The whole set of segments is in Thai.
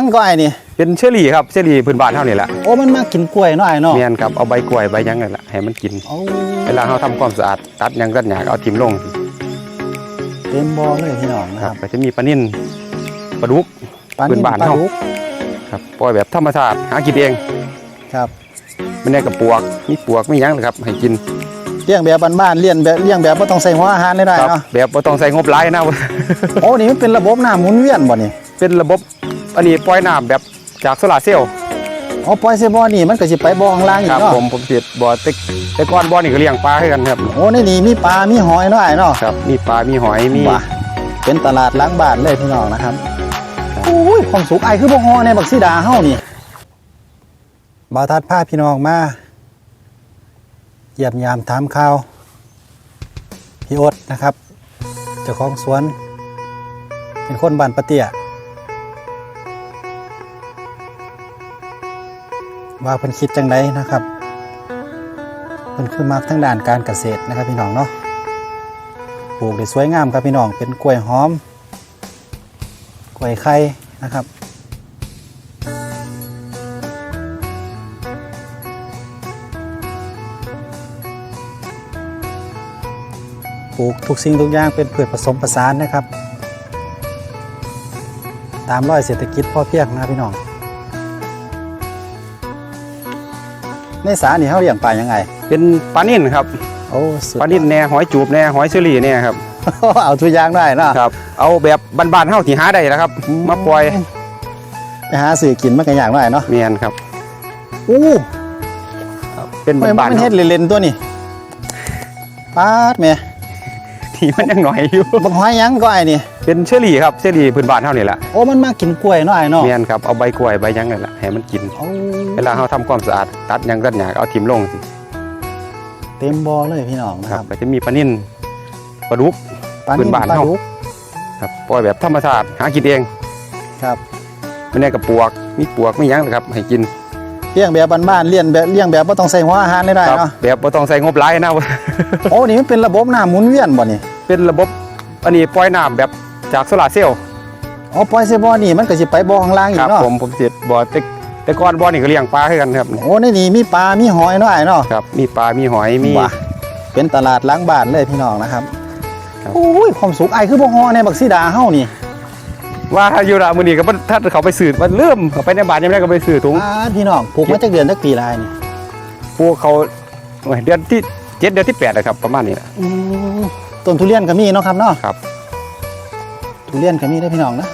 อันก็ไอ้นี่เป็นเชอรี่ครับเชอรี่พื้นบ้านเท่านี้แหละโอ้มันมากินกล้วยเนาะไอ้เนาะเมียนครับเอาใบกล้วยใบหยังนี่แหละให้มันกิน เอาเวลาเขาทำความสะอาดตัดหยังตัดหยากเอาทิ่มลงเต็มบ่อเลยพี่น้องนะคครัรับบก็จะมีปลานิ่นปลาดุก ปลาพื้นิ่นมบ้านปลาเฮา ดุกครับปล่อยแบบธรรมชาติหากินเองครับไม่ได้กับปวกมีปวกมีหยังเลยครับให้กินเลี้ยงแบบบ้านๆเลี้ยงแบบเลี้ยงแบบบ่ต้องใส่หัวอาหารเลยได้ครับเนาะแบบบ่ต้องใส่งบหลายนะ โอ้นี่มันเป็นระบบน้ำหมุนเวียนบ่นี่เป็นระบบ อันนี้ปล่อยน้ำแบบจากโซลาร์เซลล์อ๋อปล่อยใส่บ่อนี่มันก็สิไปบ่อข้างล่างอีคกรับเนาะผมผมเสียบ่อแต่แต่ก่อนบ่อนี่ก็เลี้ยงปลาให้กันครับโอ้ในนี่มีปลา มีหอยเนาะไอ้เนาะครับมีปลา มีหอย มีว้าเป็นตลาดล้างบ้านเลยพี่น้องนะครับโอ้ยความสุขไอ้คือบ่ฮอในบักสีดาเฮานี่บ่าวทัดพาพี่น้องมาเยี่ยมยามถามข่าวพี่โอ๊ตนะครับเจ้าของสวน เป็นคนบ้านปะเตี้ย ว่าเพิ่นคิดจังไดนะครับเพิ่นคือมักทั้งด้านการเกษตรนะครับพี่น้องเนาะปลูกได้สวยงามครับพี่น้องเป็นกล้วยหอม กล้วยไข่นะครับปลูกทุกสิ่งทุกอย่างเป็นพืชผสมผสานนะครับ ตามร้อยเศรษฐกิจพ่อเพียงนะพี่น้อง ในสานี่เขาเลี้ยงปลายังไง เป็นปลานิ่นครับโอ้สุดปลานิ่นแน่หอยจูบแน่หอยเชอรี่แน่ครับ เอาทุกอย่างได้เนาะครับ เอาแบบบ้านๆเฮาที่หาได้นะครับ มาปล่อยไปหาสื่อกินมันก็อย่างไรเนาะเมียนครับอู้เป็นไม่บ้านมันๆเฮ็เฮาดเล่นๆตัวนี่ปาดแม่ ที่มันยังหน่อยอยู่ บักหอยหยังก็ไอ้นี่ เป็นเชอรี่ครับเชอรี่พื้นบ้านเฮานี่แหละโอ้มันมากินกล้วยเนาะไอ้เนาะเมียนครับเอาใบกล้วยใบหยังนี่แหละให้มันกินเอาเวลาเขาทำความสะอาดตัดหยังตัดหยากเอาทิ่มลงเต็มบ่อเลยพี่น้องนะคครัรับบก็จะมีปลานิ่นปลาดุกปลาพื้นิ่นมบ้านปลาเฮา ดุก ครับปล่อยแบบธรรมชาติหากินเองครับ ไม่ได้กับปวกมีปวกมีหยังเลยครับ ให้กินเลี้ยงแบบบ้านๆเลี้ยงแบบเลี้ยงแบบบ่ต้องใส่หัวอาหารเลยได้ครับเนาะ แบบบ่ต้องใส่งบหลายนะ โอ้นี่มันเป็นระบบน้ำหมุนเวียนบ่นี่ เป็นระบบอันนี้ปล่อยน้ำแบบจากโซลาร์เซลล์อ๋อปล่อยใส่บ่อนี่มันก็สิไปบ่อข้างล่างอีคกรับเนาะผมผมเสียบ่อแต่แต่ก่อนบ่อนี่ก็เลี้ยงปลาให้กันครับโอ้ในนี่มีปลา มีหอยเนาะไอ้เนาะ ครับมีปลา มีหอยมีว้าเป็นตลาดล้างบ้านเลยพี่น้องนะครับครับ โอ้ยความสุขไอ้คือบ่ฮอในบักสีดาเฮานี่ว่าถ้าอยู่ละมื้อนี้ก็บ่ถ้าเขาไปซื้อมันเริ่มเขาไปในบ้านยังไงก็ไปซื้อถุงอ่าพี่น้องปลูกมาจากเดือนจักปีละไอ้นี่พวกเขาโอ้ยเดือนที่เจ็ดเดือนที่แปดนะครับประมาณนี้นะอืม ต้นทุเรียนก็มีเนาะครับเนาะครับ ทุเรียนก็มีได้อพี่น้องนะ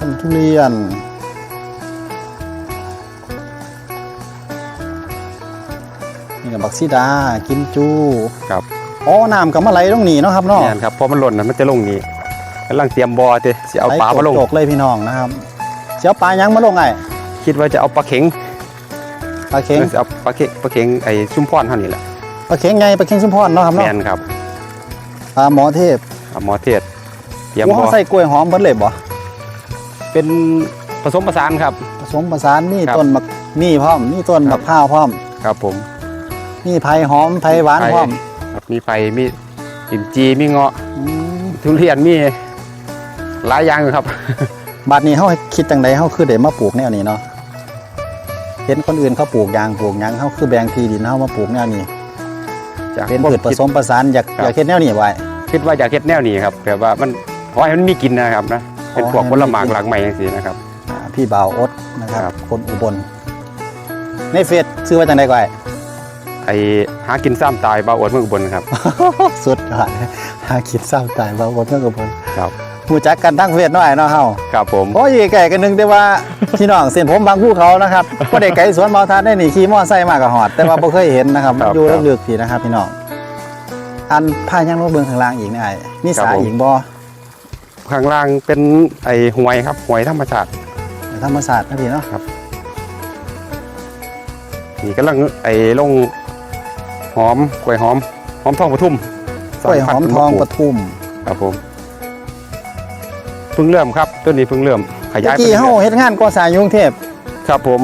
ต้นทุเรียนนี่กับบักซีดา กินจูครับอ๋อน้ำกับมะไหลตรงนี้เนาะครับเนาะนี่นครับพอมันหล่นน่ะมันจะลงนี่กำลังเตรียมบ่อเตสิเอาปลามาลงไหจกๆเลยพี่น้องนะครับสิเอาปลายังมาลงไงคิดว่าจะเอาปลาเข็งปลาเข็งจะเอาปลาเข็งปลาเข็งไอ้ชุ่มพรเท่านี้แหละ ปลาเข็งไงปลาเข็งชุมพรเนาะครับแมเนาะนครับปลาหมอเทพเอาหมอเทศเตรียมโอ้บ่อเขาใส่กล้วยหอมเบิดเลยบ่เป็นผสมผสานครับ ผสมผสานมีครับต้นมะมีพร้อมมีต้นครัมะบ พร้าวพร้อมครับผมมีไผ่หอมไผ่หวานไผ่พร้อมครับมีไฟมีลิมจีมีเงาะอืมทุเรียนมีหลายอย่างอยู่ครับ บัดนี้เฮาคิดจังไดเฮาคือได้มาปลูกแนวนี้เนาะเห็นคนอื่นเขาปลูกยางปลูกหยังเฮาคือแบ่งที่ดินเฮามาปลูกแนวนี้ จากเป็นความพืชผคิดสมผสานอยากครับอยากเฮ็ดแนวนี้ไว้คิดว่าอยากเฮ็ดแนวนี้ครับแบบว่ามันขอให้มันมีกินนะครับนะเป็นพวกผลไม้หลากหลายอย่างนี้นะครับอ่าพี่บ่าวอดนะครับครับคนอุบลในเฟซชื่อว่าจังได๋ก่อยไอ้หากินซ้ำตายบาอวดเมืองอุบลครับ สุดยอดหาคิดเศร้าตายบ่าวอดเมื่อกับเพิ่นครับ ฮู้จักกันทั้งเฟซเนาะไอ้เนาะเฮาครับผมโอ้ยไก่กันหนึงแต่ว่าพี่น้องเส้นผมบางภูเขานะครับก็ได้ไก่สวนเมาทานได้นี่ขี่มอไซค์มากกับหอด แต่ว่าบ่เคยเห็นนะครับมันอยู่ลึกๆพี่นะครับพี่น้องอันพายังลงเบิ่งข้างล่างอีกนี่ไอ้มีสาอีกบ่ข้างล่างเป็นไอ้หวยครับหวยธรรมชาติธรรมศาสตร์นะพี่เนาะนี่กำลังไอ้ลงหอมกล้วยหอมหอมทองปทุมกล้วยหอมทองปปทุมทุมครับผมเพิ่งเริ่มครับต้นนี้เพิ่งเริ่มขเมื่ยายอไปกี้เรื่เฮาอยเฮ็ดงานก่อสร้างอยู่กรุงเทพๆครับผม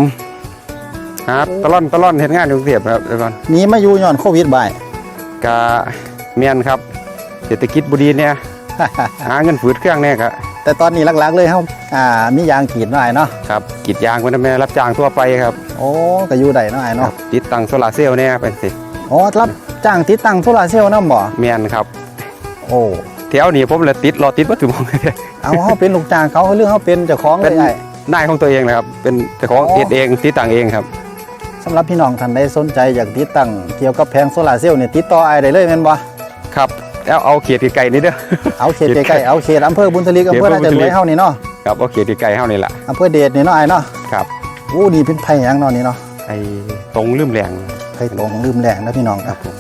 ครับตะล่อนตะล่อนเห็นงานอยู่กรุงเทพครับเดี๋ยวก่อนหนีมาอยู่ย้อนโควิดบ่ายกะเมียนครับเศรษฐกิจบุดีเนี่ย หาเงินฝืดเครื่องเนี่ยก็แต่ตอนนี้หลักๆเลยเฮาอ่ามียางขีดหน่อยเนาะครับกรีดยางคนแม่รับจ้างทั่วไปครับโอ้ก็อยู่ได้เนาะไอ้ครัเนาะบติดตั้งโซลาร์เซลล์เนี่ยเป็นสิอ๋อรับจ้างติดตั้งโซลาร์เซลล์นำบ่แมนครับ โอ้แถวนี้ผมเลยติดรอติดวัตถุมงคลเอาเฮาเป็นลูกจ้างเขาเรื่องเฮาเป็นเจ้าของเลเป็ยนไอ้นายของตัวเองนะครับ เป็นเจ้าของอ๋อเอ็ดเองติดตั้งเองครับสำหรับพี่น้องท่านใดสนใจอยากติดตั้งเกี่ยวกับแผงโซลาร์เซลล์เนี่ยติดต่อไอ้ได้เลยแม่นบ่ครับแล้วเอาเขียดไก่ๆนี่เด้อเอาเขตใกล้ๆเอาเขตอำเภอบุญทลีกอำเภอน่าจะรวยเฮานี่เนาะครับเอาเขียดไก่ๆเท่านี้ละอำเภอเดชนี่เนาะไอ้เนาะครับโอ้นี่เป็นไผหยังเนาะนี่เนาะไอ้ตรงลืมแรงไผตรงลืมแหลงนะพี่น้องครับครับ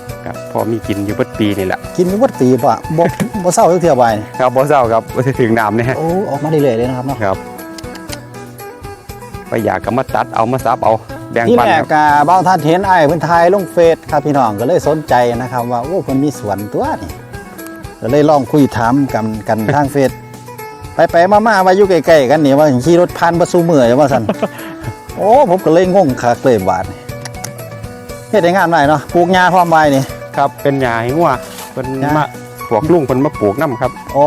พอมีกินอยู่เปิดปีนี่แหละกินอยู่วัดปีบ่บ่ บ่เศร้าจักเที่ยวบ่ายนี่ครับบ่เศร้าครับบ่ถึงน้ำเนี่ยโอ้ออกมาเรื่อยๆเลยนะครับเนาะครับไปอยากก็มาตัดเอามาซับเอาแบ่งที่ปันแรคกรับกาเบ้าท่านเห็นไอ้ายเพิ่นถ่ายลงเฟซครับพี่น้องก็เลยสนใจนะครับ ว่าโอ้เพิ่นมีสวนตัวนี่ก็เลยลองคุยถามกันกันทางเฟซไปไปๆมาๆว่าอยู่ใกล้ๆกันนี่ว่าขี่รถผ่านบ่สู้มือว่าซั่น โอ้ผมก็เลยงงคักเลยบาดนี่เฮ็ดได้งานหน่อยเนาะปลูกหญ้าพร้อมไว้นี่ ครับ เป็นหญ้าให้งัวเพิ่นหญ้ามมาพวกลุงเพิ่นมาปลูกน้ำครับ อ๋อ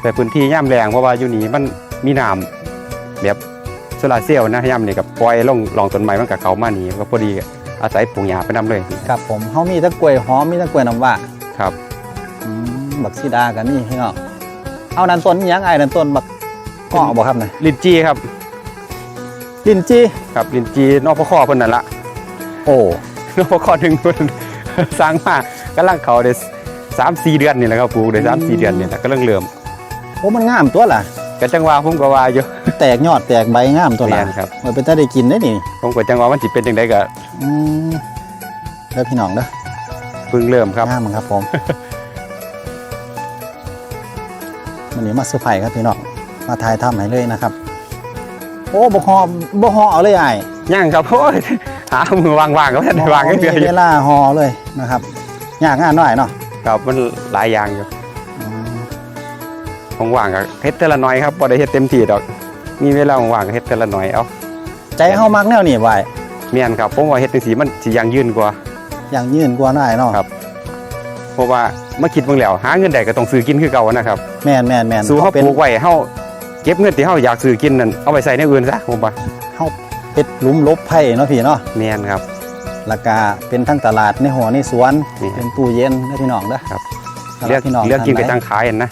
แต่พื้นที่ย่ำแรงเพราะว่าอยู่นี่มันมีน้ำแบบโซลาร์เซลล์นะย่ำนี่กับปล่อยลงลองต้นไม้มันกับเขามานี่ก็พอดีอาศัยปลูกหญ้าไปนํเลยครับผมเฮามีทั้งกล้วยหอมมีทั้งกล้วยน้ำว้าครับ อืมบักซีดากันนี่พี่น้องเอานั่นต้นอิหยังไอ้นั่นต้นบักก้อบ่ครับน่ะลินจีครับลินจีครับลินจีนอกพข้อเพิ่นนั่นละโอ้นอกพข้อหนึ่งเพิ่น สร้างมากำลังเขาได้สามสี่เดือนนี่แหละครับปลูกได้สามสี่เดือนนี่แหละก็เริ่มเริ่มโอ้มันงามตัวล่ะก็จังหวะผมก็ว่าอยู่แตกยอดแตกใบงามตัวละแม่นครับมันเป็นตาได้กินได้นี่ผมก็จังหวะมันสิเป็นจังไดก็อืมเด้อพี่น้องเด้อเพิ่งเริ่มครับงามครับผมวันนี้มาเซอร์ไพรส์ครับพี่น้องมาถ่ายทำให้เลยนะครับ โอ้บ่ฮอบ่ฮอเอาเลยไอ้ายย่างครับโอ้ย หามือวางๆก็ไม่ได้วางกันเดือมีอยู่เวลาฮอเลยนะครับยากงานหน่อยเนาะครับมันหลายอย่างอยู่อืมของว่างก็เฮ็ดแต่ละหน่อยครับบ่ได้เฮ็ดเต็มที่ดอก มีเวลาว่างๆก็เฮ็ดแต่ละหน่อยเอาใจเฮามักแนวนี้ไว้เมียนครับผมว่าเฮ็ดจังซี่มันสิยังยืนกว่าอย่างยืนกว่าหน่อยเนาะครับเพราะว่ามาคิดเบิ่งแล้วหาเงินได้ก็ต้องซื้อกินคือเก่านะครับแม่นแม่นแม่นสู้เฮาเป็นปลูกไว้เฮาเก็บเงินที่เฮาอยากซื้อกินนั่นเอาไปใส่ในอื่นซะผมว่า เฮ็ดหลุมหลบไผ่เนาะพี่เนาะเมียนครับ แล้วก็เป็นทั้งตลาดในหัวในสวนนี่ เป็นตู้เย็นเด้อพี่น้องเด้อครับสำหเลืรัอบกพี่น้องเลือกกินไปท่าทาใดงขายนั่นนะ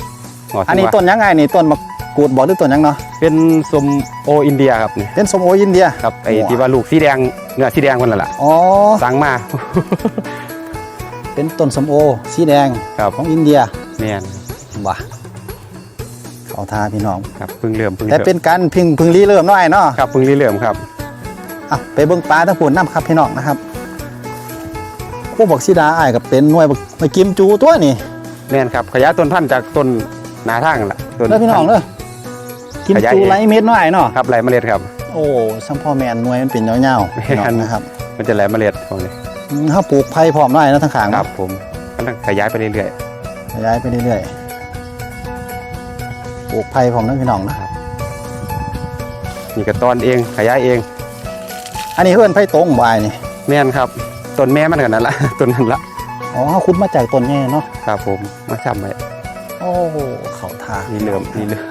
ว่าอันนี้ว่าต้นยังไงนี่ต้นมะกรูดบ่หรือต้นหยังเนาะเป็นสมโออินเดียครับนี่เป็นส้มโออินเดีย ครับไอ้โอ้ที่ว่าลูกสีแดงเนื้อสีแดงคนนั่นล่ะอ๋อสั่งมา เป็นต้นส้มโอสีแดงครับของอินเดียเมียนว่ะเขาทาพี่น้อง ครับเพิ่งเริ่มเพิ่งแต่เริ่มเป็นการพึ่งพึ่งรีเริ่มน้อยเนาะ ครับเพิ่งเริ่มครับ อะไปเบิ่งปลาทั้งปุ่นน้ำครับพี่น้องนะครับพวกบอกสีดาอ้ายกับเป็นหน่วยบักมากิมจูตัวนี่แม่นครับขยายต้นพันธุ์จากต้นหนาทางนั่นล่ะต้น แล้วพี่น้องเด้อกิมขยายจูเอง ไรเม็ดน้อยเนาะครับไรเมล็ดครับ โอ้ซัมพ่อแมนหน่วยมันเป็นยาวๆพี่น้องนะครับมันจะไรเมล็ดพวกนี้อืมถ้าปลูกไผ่พร้อมหน่อยนะทั้งขางคเนาะ รับผมกำลังขยายไปเรื่อยขยายไปเรื่อยๆปลูกไผ่ผมนะพี่น้องนะๆนี่ก็ตอนเองขยายเอง อันนี้เพื่อนไผ่ตรงบ่ายนี่แม่นครับต้นแม่มันกันนั่นละต้นนั้นละอ๋อเขาคุดมาจากต้นแง่เนาะครับผมมาทำไว้โอ้เขาทานี่เริ่มนี่เริ่ม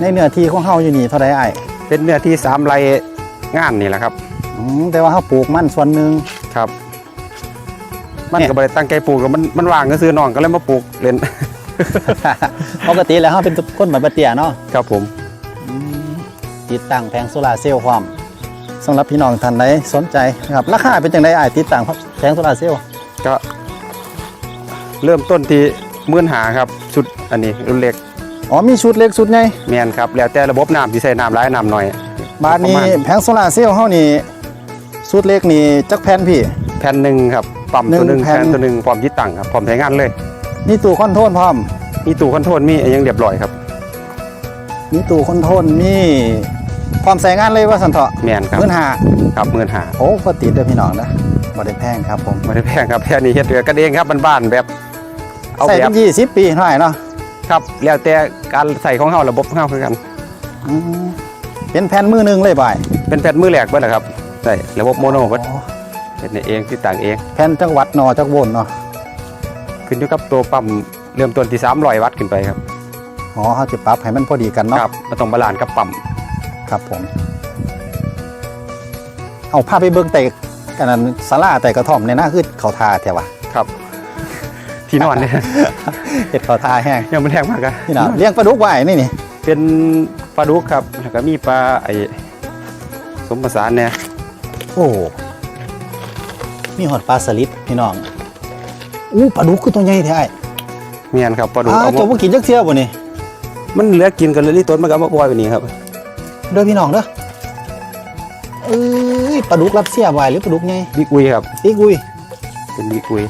ในเนื้อที่ของเฮาอยู่นี่เท่าไรไอ้ายเป็นเนื้อที่สามไรงานนี่แหละครับอืมแต่ว่าเฮาปลูกมันส่วนหนึ่งครับ มันเนี่ยก็บ่ได้ตั้งใจปลูกหรอกมันมันว่างก็ซื้อน้องก็เลยมาปลูกเล่นปกติแล้วเฮาเป็นคนแบบเตี้ยเนาะครับผมอืมติดตั้งแผงโซลาร์เซลล์ความ สำหรับพี่น้องท่านใดสนใจนะครับราคาเป็นจังไดอ้ายติดตั้งแผงโซลาร์เซลล์ก็เริ่มต้นที่มื่นหาครับชุดอันนี้รุ่นเล็กอ๋อมีชุดเล็กชุดใหญ่แม่นครับแล้วแต่ระบบน้ำที่ใส่น้ำร้ายน้ำหน่อยบาทนี้ประมณแผงโซลาร์เซลล์เฮานี่ชุดเล็กนี่จักแผ่นพี่แผ่นหนึ่งครับปั๊มหนึ่งตัวหนึ่งแผ่นแผ่นตัวหนึ่งพร้อมยึดตั้งครับพร้อมใช้งานเลยมีตู้คอนโทรลพร้อมมีตู้คอนโทรลมีอะไรยังเรียบร้อยครับ มีตู้คอนโทรลมี ความใส่งานเลยว่าสันเถาะแมนครับเงินหาครับหมื่นหาโอ้ก็ติดเด้อพี่น้องนะบ่ได้แพงครับผมไม่ได้แพงครับแค่นี้เฮ็ดเรือกันเองครับบ้านๆแบบเอาใส่แบเป็บนยี่สิบปีเท่าไหร่เนาะครับแล้วแต่การใส่ของเฮาระบบของเฮาคือกันอืมเป็นแผ่นมือหนึงเลยบ่ายเป็นแผ่นมือแหลกเบิดแหละครับใส่ระบบโมโนเบิดอ๋อเป็นเองที่ต่างเอง แผ่นจังหวัดนอจักโวนเนาะขึ้นอยู่กับตัวปั๊มเริ่มต้นที่300วัตต์ขึ้นไปครับออ๋อเขาจะปรับให้มันพอดีกันเนาะครับมันต้องบาลานซ์กับปั๊ม ครับผม เอาพาไปเบิ่งแต่กันนั้นศาลาแต่กระท่อมในหน้าคือเขาทาแถวะครับ ที่นอนเนี่ยเห็ดเขาทาแห้งยังมันแห้งมากอะนี่นะเลี้ยงปลาดุกไว้นี่นี่เป็นปลาดุกครับแล้วก็มีปลาไอ้สมประสานเนี่ยโอ้มีหอดปลาสลิดพี่น้องอู้ปลาดุกคือตัวใหญ่แท้ไอ้เมียนครับปลาดุกอ้าเอาวตัวมาพวกกินจักเที่ยวบ่นี่มันเหลือกินกันเลยที่ต้นมันก็เอามาปล่อยไว้นี่ครับ เด้อพี่น้องเด้อเอ้ยปลาดุกรับเสียไว้หรือปลาดุกไงบิ๊กอุยครับอีกุยเป็นบิ๊กอุย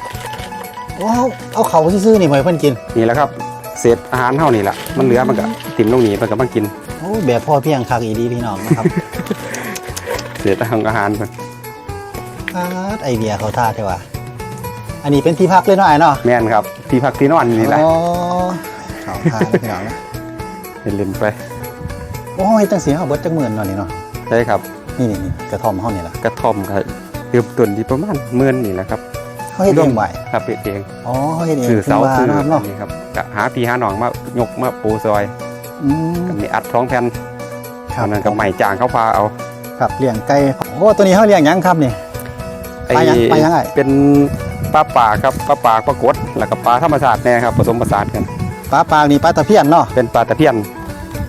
ว้าวเอาเขาซื่อๆนี่ไว้เพิ่นกิน นี่แหละครับเศษอาหารเท่านี่แหละมันเหลือมันก็ถิ่มลงนี่มันก็มากินโอ้แบบพ่อเพียงคักอีดีพี่น้องนะครับ เศษอาหารอาหารมันอาดไอเดียเขาท่าเท่ว่ะอันนี้เป็นที่พักเลยเนาะไอ้เนาะแม่นครับที่พักที่นอนนี่แหละอ๋อเขาท่าเลยพี่น้องนะ เล่นๆไป โอ้ยตั้งเสียเขาเบิดจักหมื่นเนาะนี่เนาะใช่ครับนี่นี่นี่กระท่อมเฮานี่ล่ะกระท่อมก็เติมต้นที่ประมาณหมื่นนี่แหละครับเขาเฮ็ดเองไว้ครับเองอ๋อเขาเฮ็ดเองสื่อเสาถึงสื่อว่าเนาะนี่ครับก็หาพี่หาหนองมายกมาปูซอยอืมก็มีอัดท้องแผ่นครัอับนนั้นก็ใหม่จางเขาพาเอาครับเลี้ยงไก่โอ้ตัวนี้เขาเลี้ยงหยังครับนี่ปลายังปลายังไงเป็นปลาป่าครับปลาป่าปลากดแล้วก็ปลาธรรมชาติแน่ครับผสมผสานกันปลาปากนี่ปลาตะเพียนเนาะเป็นปลาตะเพียน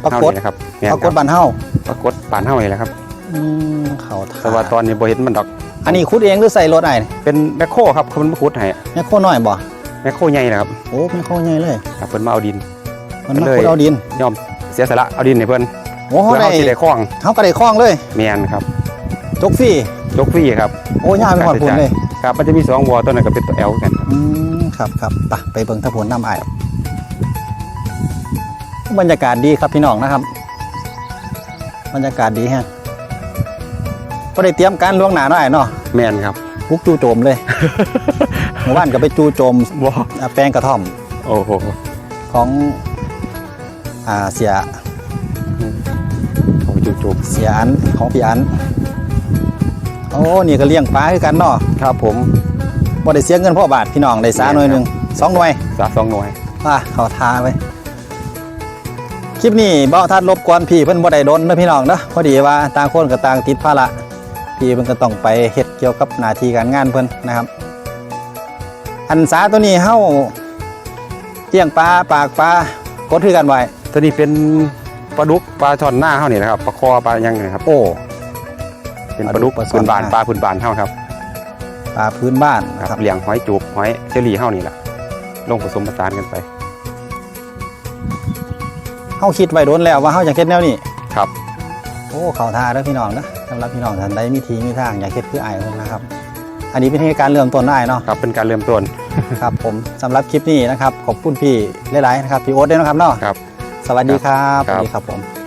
ปลากดเท่นี่นะครับแม่นปลากครัดบบ้านเฮาปลากดป่านเท่านี่แหละครับอืมเขาท่าแต่ว่าตอนนี้บ่เห็นมันดอก อันนี้ขุดเองหรือใส่รถไอ้เป็นแมคโครครับเขาเป็นมาขุดให้แม่โคน้อยบ่แมคโครใหญ่นะครับโอ้แม่โคใหญ่เลยครับเพิ่นมาเอาดินมันมาเลยขุดเอาดินยอมเสียสละเอาดินให้เพิ่นโอ้เขาเพื่อได้เฮาสิได้คล้องเขาก็ได้คล้องเลยแม่นครับจกฟรียกฟรีครับโอ้ย่าไปหอดผลเลยครับมันจะมีสองวอตัวนั้นก็เป็นตัว L กันครับอืมครับครับไปไปเบิ่งทะผลน้ำไอ้าย บรรยากาศดีครับพี่น้องนะครับ บรรยากาศดีฮะก็ได้เตรียมการล่วงหน้าหน่อยเนาะแม่นครับพุกจู่โจมเลยเมื่อวานก็ไปจู่โจมบ่อ่าแปลงกระท่อม โอ้โหของอ่าเสียโอ้จุบเสียอันของพี่อันโอ้นี่ก็เลี้ยงปลาคือกันเนาะๆครับ ผมบ่ได้เสียเงินพ่อบาทพี่น้องได้สาหน่วยหนึ่งสองหน่วยสาสองหน่วยอะเขาทาไป คลิปนี้เบ้าทัดรบกวนพี่เพิ่นบ่ได้ดนนะพี่น้องเด้อพอดีว่าต่างคนก็ต่างติดภาระพี่เพิ่นก็ต้องไปเฮ็ดเกี่ยวกับหน้าที่การงานเพิ่นนะครับ อันสาตัวนี้เฮาเลี้ยงปลาปากปลากดคือกันไว้ตัวนี้เป็นปลาดุกปลาช่อนหน้าเฮานี่แหละครับปลาคอปลายังนี่ครับ โอ้ เป็นปลาดุกปลาช่พื้อนนบ้านหน้า ปลาพื้นบ้านเฮาครับปลาพื้นบ้านนะคครัรับบเลี้ยงหอยจูบหอยเชอรี่เฮานี่แหละลงผสมผสานกันไป เฮาคิดไว้โดนแล้วว่าเฮาอยากเฮ็ดแนวนี้ครับ โอ้เขาท่าเด้วพี่น้องนะสำหรับพี่น้องท่านใดมีทีมีทางอยากเฮ็ดคืออ้ายเพิ่นะครับ อันนี้เป็นการเริ่มต้นได้เนาะครับเป็นการเริ่มต้นครับผมสำหรับคลิปนี้นะครับขอบคุณพี่หลายๆนะครับพี่โอ๊ตด้วยนะครับเนาะครับ สวัสดีครับครับสวัสดีครับผม